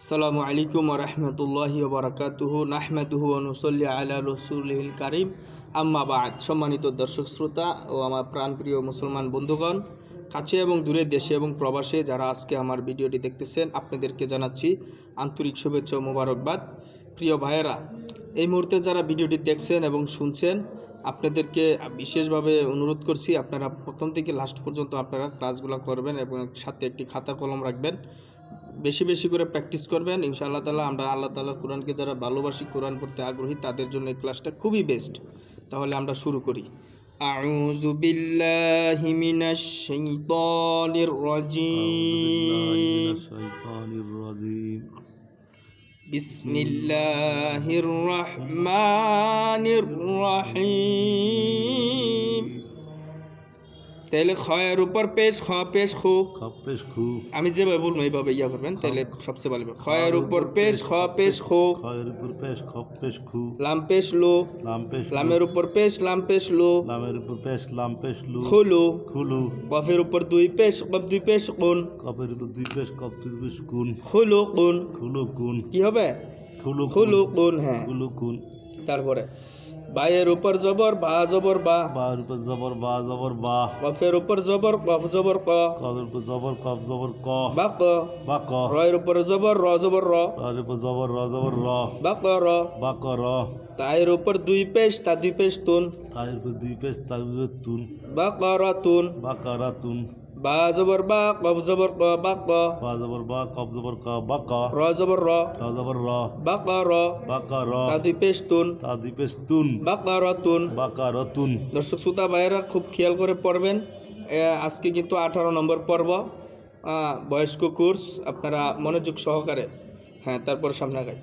আসসালামু আলাইকুম রহমতুল্লাহি বারাকাতুহু, নাহমাদুহু অনুসল্লি আলা রসুলহিল কারিম। আম্মা বাদ। সম্মানিত দর্শক শ্রোতা ও আমার প্রাণপ্রিয় মুসলমান বন্ধুগণ, কাছে এবং দূরে দেশে এবং প্রবাসে যারা আজকে আমার ভিডিওটি দেখতেছেন, আপনাদেরকে জানাচ্ছি আন্তরিক শুভেচ্ছা ও মোবারকবাদ। প্রিয় ভাইয়েরা, এই মুহূর্তে যারা ভিডিওটি দেখছেন এবং শুনছেন, আপনাদেরকে বিশেষভাবে অনুরোধ করছি, আপনারা প্রথম থেকে লাস্ট পর্যন্ত আপনারা ক্লাসগুলো করবেন এবং সাথে একটি খাতা কলম রাখবেন। বেশি বেশি করে প্র্যাকটিস করবেন ইনশাআল্লাহ তালা আমরা আল্লাহ তালার কোরআনকে যারা ভালোবাসি কোরআন পড়তে আগ্রহী তাদের জন্য এই ক্লাসটা খুবই বেস্ট তাহলে আমরা শুরু করি أعوذ بالله من الشيطان الرجيم الشيطان الرجيم بسم الله الرحمن الرحيم তাহলে খয়ের উপর পেশ খ পেশ খু। পেশ খু। আমি যেভাবে বলব এইভাবে ইয়া করবেন তাহলে সবচেয়ে ভালো খয়ের উপর পেশ খ পেশ খো। খয়ের উপর পেশ খপেশ খু। লাম পেশ লো। লাম্পেশ লামের উপর পেশ লাম পেশ লো। লামের উপর পেশ লাম্পেশ লু। খুলু। খুলু। কফের উপর দুই পেশ কফ দুই পেশ কোন কপের উপর দুই পেশ কপ দুই পেশ কুন খুলু কোন খুলু কুন কি হবে? খুলু খুলু কোন হ্যাঁ। খুলু কুন তারপরে বায়ের উপর জবর বা জবর বা। বার উপর জবর বা জবর বা। কফের উপর জবর কফ জবর ক। কদের উপর জবর কপ জবর ক। বা ক। বা ক। রয়ের উপর জবর র জবর র। রার উপর জবর র জবর র। বা ক র। বা ক র। তায়ের উপর দুই পেশ তা দুই পেশ তুন। তার উপর দুই পেশ তার উপর তুন। বা ক র তুন। বা কারা তুন। বা জবর বা কফ জবর ক বা ক। বা জবর বা কপ জবর ক বা ক। র জবর র র জবর র বা র বা কা র তা দুই পেশ তুন তা দুই পেশ তুন বা ক র তুন। বা কা র তুন। দর্শক শ্রোতা ভাইয়েরা খুব খেয়াল করে পড়বেন। আজকে কিন্তু আঠারো নম্বর পর্ব। বয়স্ক কোর্স। আপনারা মনোযোগ সহকারে। হ্যাঁ তারপর সামনে আগাই।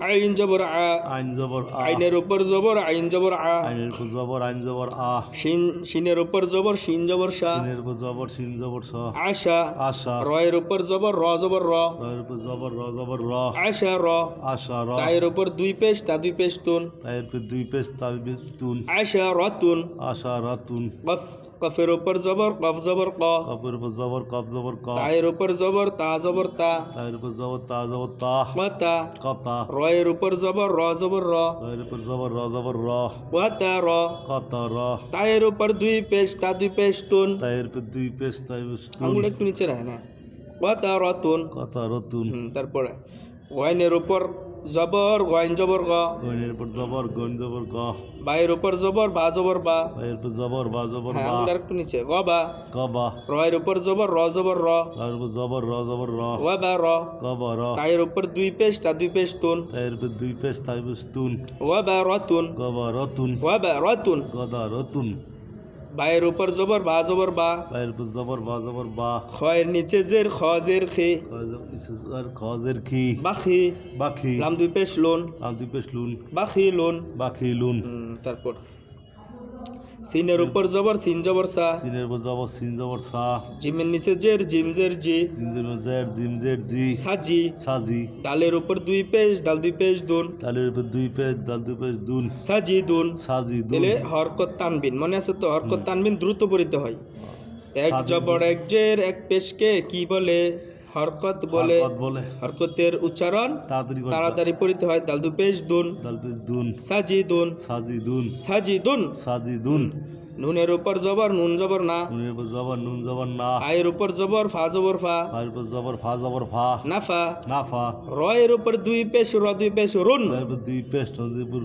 আইন জবর আ। আইন জবর আ। আইনের উপর জবর আইন জবর আ। আইনের উপর জবর আইন জবর আ। শিন শিনের উপর জবর শিন জবর সা। সিনের উপর জবর সিন জবর স। আশা। আশা। রয়ের উপর জবর র জবর র। রয়ের উপর জবর র জবর র। আশা র। আশা র। তায়ের উপর দুই পেশ তা দুই পেশ তুন। তার উপর দুই পেশ তার পেশ তুন। আশা র তুন। আশা র তুন। কফ কফের উপর জবর কফ জবর ক। কপের উপর জবর কপ জবর ক। তায়ের উপর জবর তা জবর তা। তার উপর জবর তা জবর তা। মাতা। কতা। রয়ের উপর জবর র জবর র। রয়ের উপর জবর র জবর র। ওয়াতা র। কত র। তায়ের উপর দুই পেশ তা দুই পেশ তুন তার উপর দুই পেশ তার পেশ তুন আঙুল একটু নিচে রাখে না। ওয়াতা র তুন কত রতুন। তারপরে। ওয়াইনের উপর জবর ওয়াইন জবর গ। গইনের উপর জবর গইন জবর গ। বাইয়ের উপর জবর বা জবর বা। এর উপর জবর বা জবর হ্যাঁ বা। আঙুল একটু নিচে। গ বা। ক বা। রয়ের উপর জবর র জবর র তার উপর জবর র জবর র ওয়া বা র গ বা র তায়ের উপর দুই পেশ তা দুই পেশ তুন। তার উপর দুই পেশ তার পেশ তুন। ওয়া বা র তুন। ক বা রতুন ওয়া বা র তুন। গদা রতুন বাইয়ের উপর জবর বা জবর বা? বায়ের উপর জবর বা জবর বা? খয়ের নিচে জের খ জের খে। খজের খি বাখি বাখি লাম দুই পেশ লোন। আম দুই পেশ লোন। বাখি লোন। বাখি লোন। তারপর। সিনের উপর জবর সিন জবর সা। সিনের উপর জবর সিন জবর সা। জিমের নিচে জের জিম জের জি। জিমজের জের জের জিম জের জি। সাজি সাজি ডালের উপর দুই পেশ ডাল দুই পেশ দুন। তালের উপর দুই পেশ ডাল দুই পেশ দুন। সাজি দুন। সাজি দুন। তাহলে হরকত তানবিন মনে আছে তো? হরকত তানবিন দ্রুত পড়িতে হয়। এক জবর এক জের এক পেশকে কি বলে? হরকত বলে বলে। হরকতের উচ্চারণ তাড়াতাড়ি পড়িতে হয়। ডাল দুই পেশ দুন। দাল দুন সাজি দুন। সাজি দুন সাজি দুন সাজি দুন নুনের উপর জবর নুন জবর না। নুনের উপর জবর নুন জবর না। আয়ের উপর জবর ফা জবর ফা। ফার উপর জবর ফা জবর ফা। নাফা নাফা রয়ের উপর দুই পেশ র দুই পেশ রুন। তার উপর দুই পেশ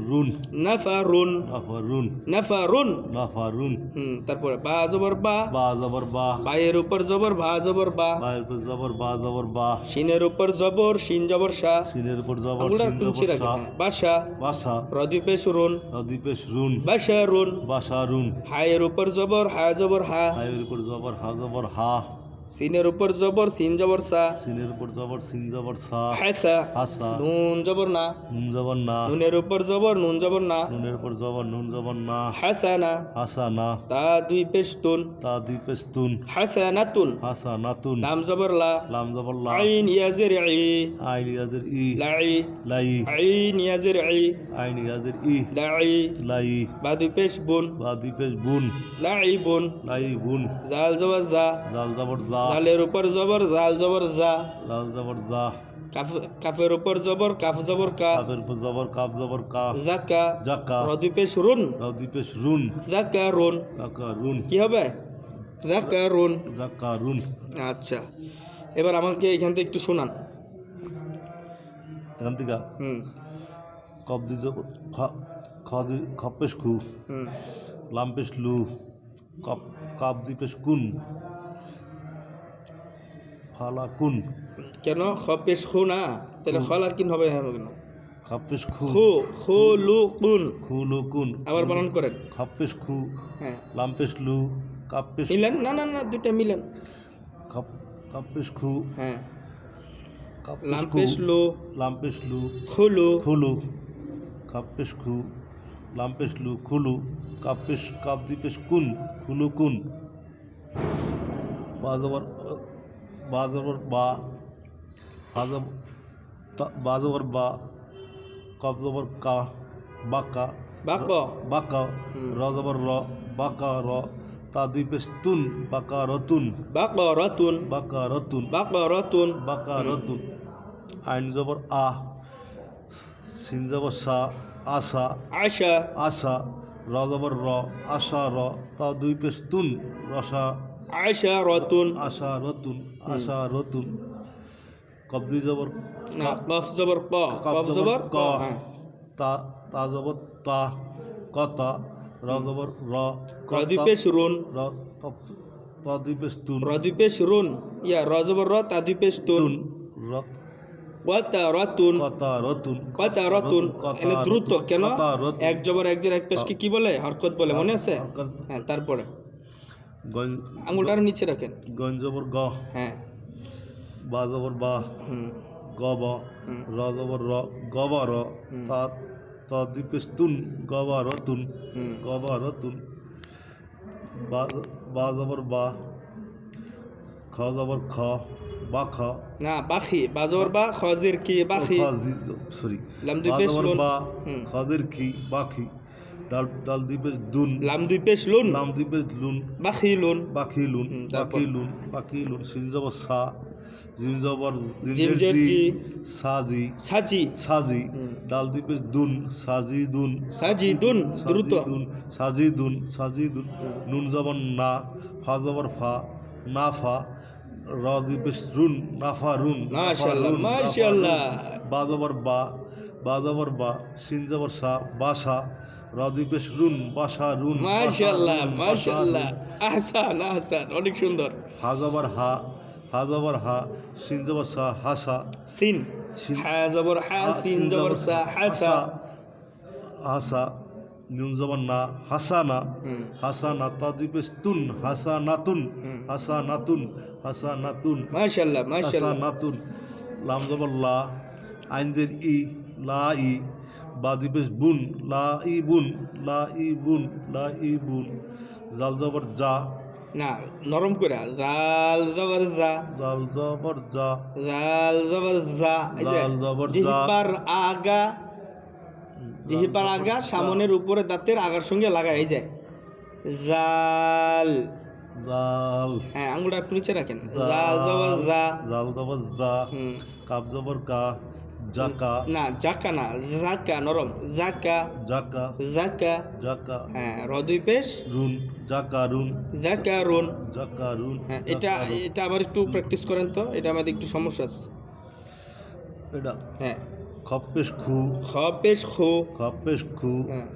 রুন। নাফা রুন। নাফা রুন। নাফা রুন। নাফা রুন। হুম তারপরে বা জবর বা। বা জবর বা। বায়ের উপর জবর ভা জবর বা। বায়ের উপর জবর বা জবর বা। শিনের উপর জবর শিন জবর সা। সিনের উপর জবর সিন জবর হ্যাঁ। বাসা বাসা র দুই পেশ রুন। নদী পেশ রুন। বাসা রুন। বাসা রুন। হায়ের উপর জবর হা জবর হা। হায়ের উপর জবর হা জবর হা। সিনের উপর জবর সিন জবর সা। সিনের উপর জবর সিন জবর সা। হাসা হাসা নুন জবর না। নুন জবর না। নুনের উপর জবর নুন জবর না। নুনের উপর জবর নুন জবর না। হাসানা হাসা না। তা দুই পেশ তুন তা দুই পেশ তুন। হাসানাতুন হাসা নাতুন লাম জবর লা। লাম জবর লা। আইন ইয়াজির ই। আইন ইয়াজের ই। লাই। লাই। আইন ইয়াজির ই। আইন ইয়াজের ই। লাই। লাই। বা দুই পেশ বুন। বা দুই পেশ বুন। লাই বুন। লাই বুন। জাল জবর জা। জাল জবর জা। জালের উপর জবর জাল জবর জা লাল জবর জা কাফ কাফের উপর জবর কাফ জবর কা। কাপের উপর জবর কাপ জবর কা। জাকা। জাকা। রদুই পেশ রুন রাউদি পেশ রুন জাকা রুন। জাকা রুন। কি হবে? জাকা রুন। জাকা রুন। আচ্ছা। এবার আমাকে এখান থেকে একটু শোনান। এখান থেকে? হুম। কব দি জবর খ- খ খপেশ খু হুম। লাম পেশ লু। কপ কাপ দি পেশ কুন। ফালা কুন? কেন খ না? তাহলে খলা কিন হবে না কেন? খাপেশ খু। খু খু লু কুন। খু লু কুন আবার বানান করেন। খাপেশ খু হ্যাঁ। লাম পেশ লু কাপ পেশ মিলেন? না না না দুইটা মিলেন। খাপ কাপ পেশ খু। হ্যাঁ। কাপ লাম খু। পেশ লু। লাম পেশ লু। খুলু। খুলু কাপেশ খু। লাম্পেশ লু। খুলু। কাপেশ কাপ দিপেশ কুন। খুলু কুন বাজবর বাজবর বা হাজব বাজবর বা কবজবর কা বাকা বাক বাকা হুম। রজবর র বাকা র তা দুই পেশ তুন বাকা রতুন বাক রতুন বাকা রতুন বাক রতুন বাকা রতুন আইন জবর আ সিন জবর সা আসা আশা। আশা র জবর র আশা র তা দুই পেশ তুন রসা। রতুন আশা রতুন আশা রতুন কবদি জবর না কফ জবর ক। কফ জবর ক। হ্যাঁ। তা তা জবর তা কতা র জবর র কতা, রুন। র তুন। রুন। ইয়া র জবর র তুন। দ্রুত কেন। এক জবর এক জের এক পেশকে কি বলে? হরকত বলে মনে আছে? হ্যাঁ তারপরে। গঞ্জ আঙুলটা নিচে রাখেন। গঞ্জবর গ। হ্যাঁ। বা। জবর বা গ ব। র জবর র। গ ব র। তা তা তুন গ বা রতুন হুম। গ বা রতুন বা বা জবর বা। খ জবর খ। বা খ। না বাখি বাজর বা খজির কি বাখি সরি। লাম দুই বা পেশ জবর। বা। হুম। কি বাখি ডাল ডাল দ্বীপেশ দুন। লাম দুই পেশ লুন। নাম দ্বীপেশ লুন। বাখি লুন। বাকিলুন হুম, তারপর? বাকিলুন বাকিলুন সিন জবর সা জিম জবর জিম জি। সাজি। সাজি। সাজি। ডাল দ্বীপে দুন সাজি দুন। সাজি দুন, দ্রুত। দুন সাজি দুন সাজি দুন। নুন জবর না ফা জবর ফা না ফা র রুন নাফা রুন নাফা মাশাআল্লাহ, রুন, নাফা মাশাআল্লাহ। বা জবর বা বা বা সিন জবর সা বাসা র দ্বীপে রুন বাসা রুন মাশাআল্লাহ। মাশাআল্লাহ আহসান আহসান অনেক সুন্দর। হা জবর হা হা জবর হা সিন জবর সা হাসা সিন হা জবর হা সিন জবর সা হাসা হাসা নুন না হাসানা হাসানা তা দ্বীপে তুন হাসা নাতুন হুম। হাসা নাতুন হাসা নাতুন মাশাআল্লাহ। মাশাআল্লাহ নাতুন লাম লা আইনজের ই লা ই বা দ্বীপে বুন লা ই বুন লা ই বুন লা ই বুন। জাল জবর যা না নরম করে জাল জবর জা। জাল জবর যা জাল জবর জা যে, জাল জবর জা। জিহ্বার আগা জিহ্বার আগা সামনের উপরে দাঁতের আগার সঙ্গে লাগাই যায় জাল। জাল। হ্যাঁ আঙ্গুলটা একটু নিচে রাখেন। জাল। জবর জা। জাল জবর যা হুম। কাপ জবর কা জাকা না জাকা না জাকা নরম জাকা জাকা জাকা জাকা হ্যাঁ রদুই পেশ। রুন জাকা রুন। জাকা রুন। জাকা রুন হ্যাঁ এটা এটা আবার একটু প্র্যাকটিস করেন তো এটা আমাদের একটু সমস্যা আছে। এটা। হ্যাঁ। খপ্পেশ খু। খ পেশ খু। খপ্পেশ খু। হ্যাঁ।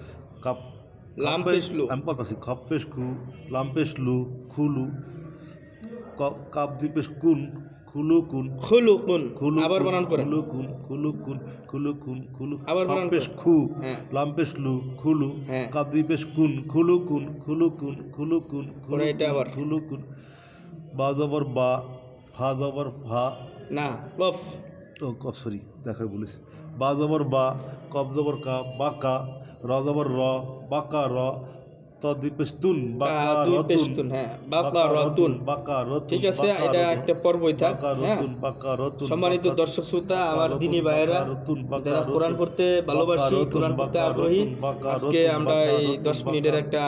কাপ লাম লু। আমি বলতেছি খপ্পেশ খু লাম্পেশ লু খুলু কাপ দিপেশ কুন। খুলু কুন খুলু আবার বানান করেন খুলু কুন খুলু কুন খুলু আবার বানান করেন। খু হ্যাঁ। লাম্পেশ লু খুলু হ্যাঁ। কাপ দিপেশ কুন খুলু কুন খুলু কুন খুলু এটা আবার। খুলু কুন বা জবর বা ফা জবর ফা না কফ ও কফ সরি দেখাই বলিস বা জবর বা কব জবর কা বাকা র জবর র বাকা র তদ্বীপেস্তুন পেস্তুন হ্যাঁ বাকা রতুন বাকা রতুন ঠিক আছে এটা একটা পর্বই থাক বাকা হ্যাঁ। রতুন বাকা সম্মানিত দর্শক শ্রোতা আমার দিনী ভাইয়েরা যারা কোরআন পড়তে ভালোবাসি কোরআন পড়তে আগ্রহী আজকে আমরা এই দশ মিনিটের একটা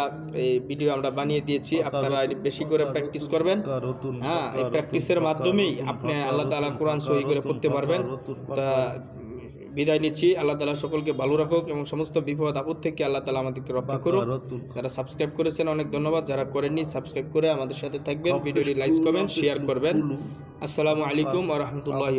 এই ভিডিও আমরা বানিয়ে দিয়েছি আপনারা বেশি করে প্র্যাকটিস করবেন। হ্যাঁ এই প্র্যাকটিসের মাধ্যমেই আপনি আল্লাহ রতুন, কোরআন সহি করে পড়তে পারবেন। তা বিদায় নিচ্ছি। আল্লাহ তালা সকলকে ভালো রাখুক এবং সমস্ত বিপদ আপদ থেকে আল্লাহ তালা আমাদেরকে রক্ষা করুক। যারা সাবস্ক্রাইব করেছেন অনেক ধন্যবাদ। যারা করেননি সাবস্ক্রাইব করে আমাদের সাথে থাকবেন। ভিডিওটি লাইক কমেন্ট শেয়ার করবেন। আসসালামু আলাইকুম আ রহমতুল্লাহ